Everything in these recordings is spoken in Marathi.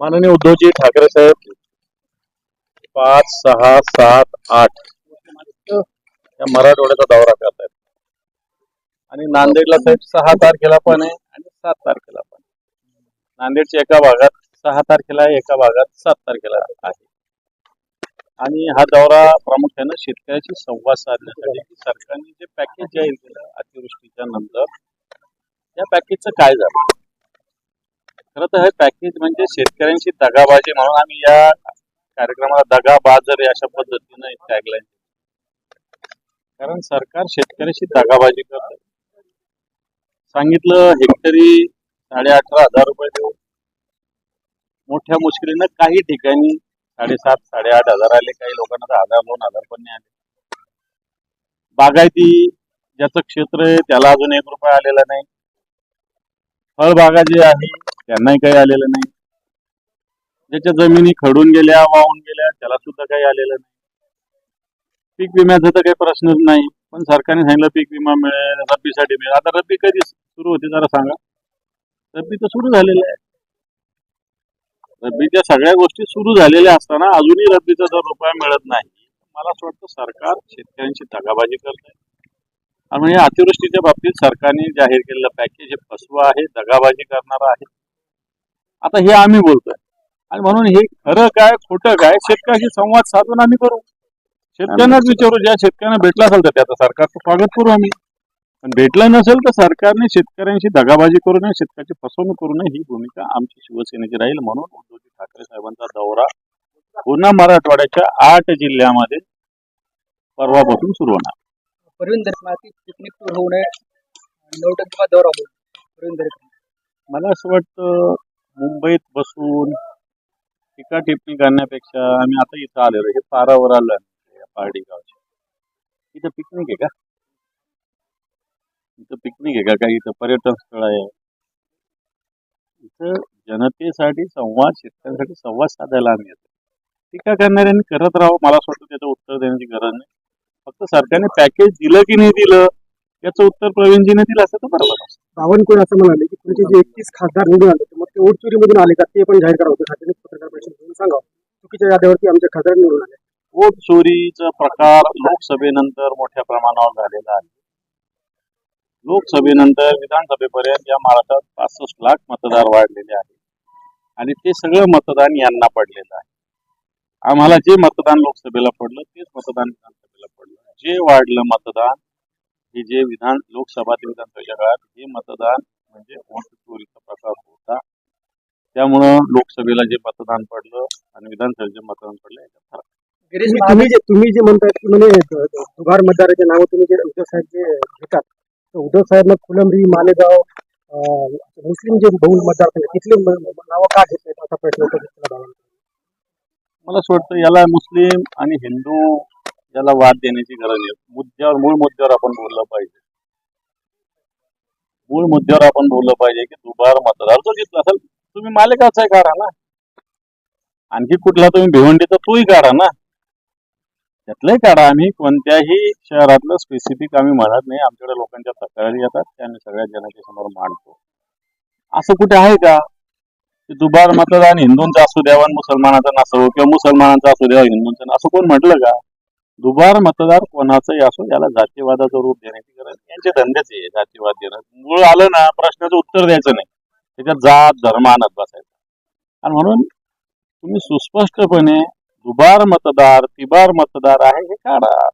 माननीय उद्धवजी ठाकरे साहेब पाच सहा सात आठ या मराठवाड्याचा दौरा करतायत. आणि नांदेडला साहेब सहा तारखेला पण आहे आणि सात तारखेला पण नांदेडच्या एका भागात सहा तारखेला आहे एका भागात सात तारखेला आहे. आणि हा दौरा प्रामुख्यानं शेतकऱ्याशी संवाद साधण्यासाठी सरकारने जे पॅकेज जाहीर केलं अतिवृष्टीच्या नंतर त्या पॅकेजचं काय झालं? खरं तर हे पॅकेज म्हणजे शेतकऱ्यांची दगाबाजी म्हणून आम्ही या कार्यक्रमाला दगाबाजर अशा पद्धतीनं टॅगलाईन कारण सरकार शेतकऱ्याशी दगाबाजी करत. सांगितलं हेक्टरी साडे अठरा हजार रुपये देऊ. मोठ्या मुश्किलीनं काही ठिकाणी साडेसात साडेआठ हजार आले काही लोकांना तर हजार दोन हजार पण नाही आले. बागायती ज्याचं क्षेत्र आहे त्याला अजून एक रुपया आलेला नाही. फळबागा जे आहे त्यांनाही काही आलेलं नाही. ज्याच्या जमिनी खडून गेल्या वाहून गेल्या त्याला सुद्धा काही आलेलं नाही. पीक विम्याचा तर काही प्रश्नच नाही पण सरकारने सांगितलं पीक विमा मिळेल रब्बीसाठी मिळेल. आता रब्बी कधी सुरू होते जरा सांगा. रब्बी तर सुरू झालेलं आहे. रब्बीच्या सगळ्या गोष्टी सुरू झालेल्या असताना अजूनही रब्बीचा जर रुपया मिळत नाही. मला असं वाटतं सरकार शेतकऱ्यांची दगाबाजी करत आहे आणि या अतिवृष्टीच्या बाबतीत सरकारने जाहीर केलेलं पॅकेज हे फसवं आहे दगाबाजी करणारं आहे. आता हे आम्ही बोलतोय. आणि म्हणून हे खरं काय खोटं काय शेतकऱ्याशी संवाद साधून आम्ही करू. शेतकऱ्यांनाच विचारू ज्या शेतकऱ्यांना भेटला असेल तर त्याचं सरकारचं स्वागत करू आम्ही. पण भेटलं नसेल तर सरकारने शेतकऱ्यांशी दगाबाजी करू नये शेतकऱ्याची फसवणूक करू नये ही भूमिका आमची शिवसेनेची राहील म्हणून उद्धवजी ठाकरे साहेबांचा दौरा पुन्हा मराठवाड्याच्या आठ जिल्ह्यामध्ये परवापासून सुरू होणार. परवीन पिकनिक टूर होऊ नये. नऊ टक्के दौरा होईल. परवीन मला असं वाटतं मुंबईत बसून टीका टिप्पणी करण्यापेक्षा आम्ही आता इथं आलेलो. हे पारावर आलो आहे पारडी गावच्या. इथं पिकनिक आहे का? इथं पिकनिक आहे का? काही इथं पर्यटन स्थळ आहे? इथं जनतेसाठी संवाद शेतकऱ्यांसाठी संवाद साधायला आम्ही येतो. टीका करणाऱ्यांनी करत राहावं. मला असं वाटतं त्याचं उत्तर देण्याची गरज नाही. फक्त सरकारने पॅकेज दिलं की नाही दिलं याचं उत्तर प्रवीणजीने दिलं असतं तर बरोबर. बावनकुळे असं म्हणाले की तुमचे जे एकतीस खासदार निवडून आले मग ते ओट चोरीमधून आले का? ते पण जाहीर करा होते. पत्रकार परिषद घेऊन सांगा. चुकीच्या याद्यावरती आमचे खासदार निवडून आले. वोट चोरीचा प्रकार लोकसभेनंतर मोठ्या प्रमाणावर झालेला आहे. लोकसभेनंतर विधानसभेपर्यंत या महाराष्ट्रात पासष्ट लाख मतदार वाढलेले आहेत. आणि ते सगळं मतदान यांना पडलेलं आहे. आम्हाला जे मतदान लोकसभेला पडलं तेच मतदान जे वाढलं मतदान हे जे विधान लोकसभा ते विधानसभेच्या काळात हे मतदान म्हणजे वोट चोरीचा प्रकार होता. त्यामुळं लोकसभेला जे मतदान पडलं आणि विधानसभेचे मतदान पडलं याच्यात तुम्ही- जे तुम्ही जे म्हणताय की म्हणे द- द- दुबार मतदाराचे नाव तुम्ही जे उद्धव साहेब जे घेतात तर उद्धव साहेब फुलंब्री मालेगाव मुस्लिम जे बहुल मतदारसंघ तिथले नावं का घेत नाहीत असा प्रश्न. मला असं वाटतं याला मुस्लिम आणि हिंदू याला वाद देण्याची गरज नाही. मुद्द्यावर मूळ मुद्द्यावर आपण बोललं पाहिजे. मूळ मुद्द्यावर आपण बोललं पाहिजे की दुबार मतदार जो घेतला असेल तुम्ही मालिकाचा काढा ना. आणखी कुठला तुम्ही भिवंडीचा तोही काढा ना. त्यातलंही काढा आम्ही कोणत्याही शहरातलं स्पेसिफिक आम्ही म्हणत नाही. आमच्याकडे लोकांच्या तक्रारी येतात. ते आम्ही सगळ्या जनतेसमोर मांडतो. असं कुठे आहे का? की दुबार मतदान हिंदूंचा असू द्यावा आणि नसावं किंवा मुसलमानांचा असू द्यावा हिंदूंचं असं कोण म्हटलं का? दुबार मतदार कोणाचंही असो याला जातीवादाचं रूप देण्याची गरज. यांचे धंदेच आहे जातीवाद देणं. मूळ आलं ना प्रश्नाचं उत्तर द्यायचं नाही. त्याच्यात जात धर्म आणत बसायचं. आणि म्हणून तुम्ही सुस्पष्टपणे दुबार मतदार तिबार मतदार आहे हे काढा.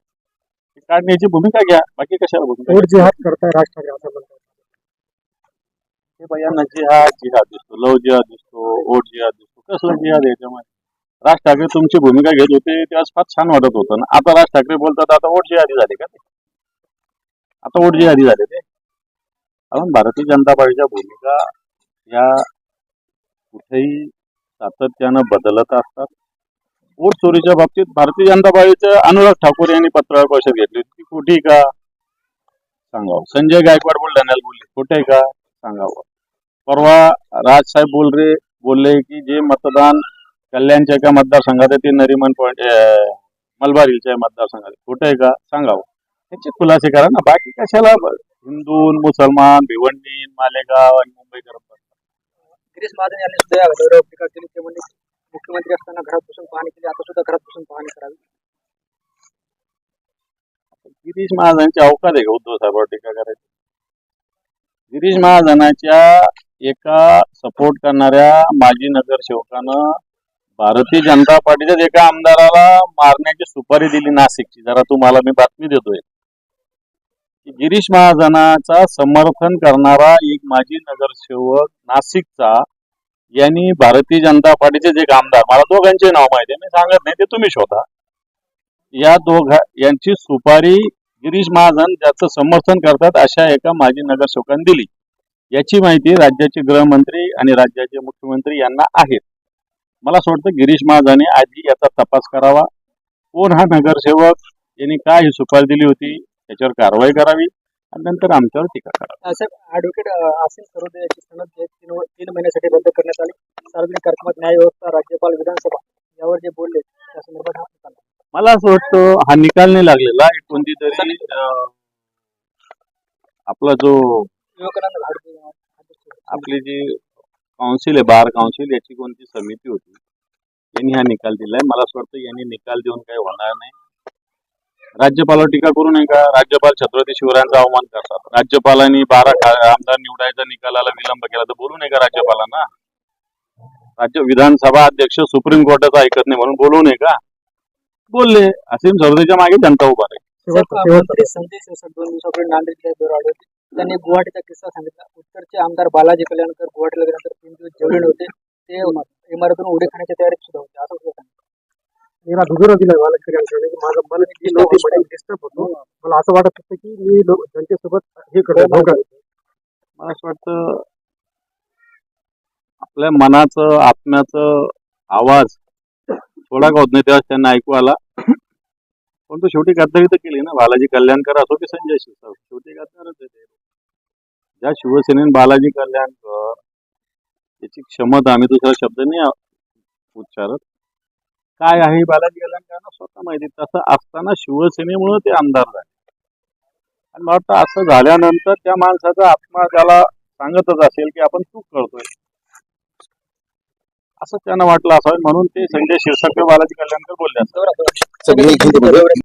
हे काढण्याची भूमिका घ्या. बाकी कशाला भूमिका जिहाद करताय राज ठाकरे असं म्हणतात. हे बायांना जिहाद जिहाद दिसतो लव जिहाद दिसतो ओट जिहाद दिसतो. कसलं जिहाद याच्यामध्ये? राज ठाकरे तुमची भूमिका घेत होते तेव्हा फार छान वाटत होतं ना. आता राज ठाकरे बोलतात आता ओट जिहादी झाले का ते? आता ओट जिहादी झाले ते. कारण भारतीय जनता पार्टीच्या भूमिका या कुठेही सातत्यानं बदलत असतात. वोट चोरीच्या बाबतीत भारतीय जनता पार्टीचं अनुराग ठाकूर यांनी पत्रकार परिषद घेतली. ती खोटी का? सांगावं. संजय गायकवाड बुलढाण्याला बोलले. खोटे का? सांगावं. परवा राजसाहेब बोलरे बोलले की जे मतदान कल्याणच्या एका मतदारसंघात आहे ते नरिमन पॉईंट मलबार हिलच्या मतदारसंघात. खोटं आहे का? सांगावं. त्याचे खुलासे करा ना. बाकी कशाला हिंदू मुसलमान भिवंडी मालेगाव आणि मुंबई. गिरीश महाजन यांनी सुद्धा या दौऱ्यावर टीका केली. ते म्हणजे मुख्यमंत्री असताना घरात बसून पाहणी केली. आता सुद्धा घरात बसून पाहणी करावी. गिरीश महाजनांची अवकात आहे का उद्धव साहेबांवर टीका करायची. गिरीश महाजनाच्या एका सपोर्ट करणाऱ्या माजी नगरसेवकानं भारतीय जनता पार्टीच्याच एका आमदाराला मारण्याची सुपारी दिली नाशिकची. जरा तुम्हाला मी बातमी देतोय. गिरीश महाजनाचा समर्थन करणारा एक माजी नगरसेवक नाशिकचा यांनी भारतीय जनता पार्टीचे एक आमदार मला दोघांचे नाव माहिती आहे मी सांगत नाही ते तुम्ही शोधा. या दोघा यांची सुपारी गिरीश महाजन ज्याचं समर्थन करतात अशा एका माजी नगरसेवकांनी दिली. याची माहिती राज्याचे गृहमंत्री आणि राज्याचे मुख्यमंत्री यांना आहेत. मला असं वाटतं गिरीश महाजने आधी याचा तपास करावा. कोण हा नगरसेवक? यांनी काय ही सुपारी दिली होती? त्याच्यावर कारवाई करावी आणि नंतर आमच्यावर टीका करावी. असं ॲडव्होकेट आसिम सरोदे याची सनद जे तीन तीन महिन्यासाठी बंद करण्यात आली. सार्वजनिक कार्यक्रमात न्याय व्यवस्था राज्यपाल विधानसभा यावर जे बोलले त्या संदर्भात हा निकाल. मला असं वाटतं हा निकाल नाही लागलेला. एक कोणती तरी आपला जो. आपली जी काउन्सिल आहे बार काउन्सिल याची कोणती समिती होती? यांनी हा निकाल दिलाय. मला असं वाटतं यांनी निकाल देऊन काही होणार नाही. राज्यपालावर टीका करू नये का राज्यपाल छत्रपती शिवरायांचा अवमान करतात. राज्यपालांनी बारा आमदार निवडायचा निकालाला विलंब केला तर बोलू नये का राज्यपालांना. राज्य विधानसभा अध्यक्ष सुप्रीम कोर्टाचं ऐकत नाही म्हणून बोलू नये का बोलले. असीम सरदेच्या मागे जनता उभा संजय शिरसाट दोन दिवसापूर्वी नांदेड त्यांनी गुवाहाटीचा किस्सा सांगितला. उत्तरचे आमदार बालाजी कल्याणकर गुवाहाटीला गेल्यानंतर तीन दिवस जेवले नव्हते ते इमारतून उडी खाण्याच्या तयारीत सुद्धा होते. असं सुद्धा सांगितलं. मला दुजोरा दिला वालकऱ्यांकडे की माझं मन डिस्टर्ब होतो. मला असं वाटत होतं की मी त्यांच्यासोबत हे करतो धोका देतो. मला असं वाटतं आपल्या मनाचं आत्म्याचं आवाज थोडा का होत नाही तेव्हा त्यांना ऐकू आला. पण तो शेवटी गद्दारी तर केली ना बालाजी कल्याणकर असो की संजय असो, शेवटी गद्दारच आहे ते. ज्या शिवसेनेने बालाजी कल्याणकर याची क्षमता आम्ही दुसरा शब्द नाही उच्चारत. काय आहे बालाजी कल्याणकरांना स्वतः माहिती तसं असताना शिवसेनेमुळे ते आमदार झाले. आणि मला वाटतं असं झाल्यानंतर त्या माणसाचा आत्मा त्याला सांगतच असेल की आपण चूक करतोय. असं त्यांना वाटलं असावं. म्हणून ते संजय शिरसाट बालाजी कल्याणकर बोलले असावेत.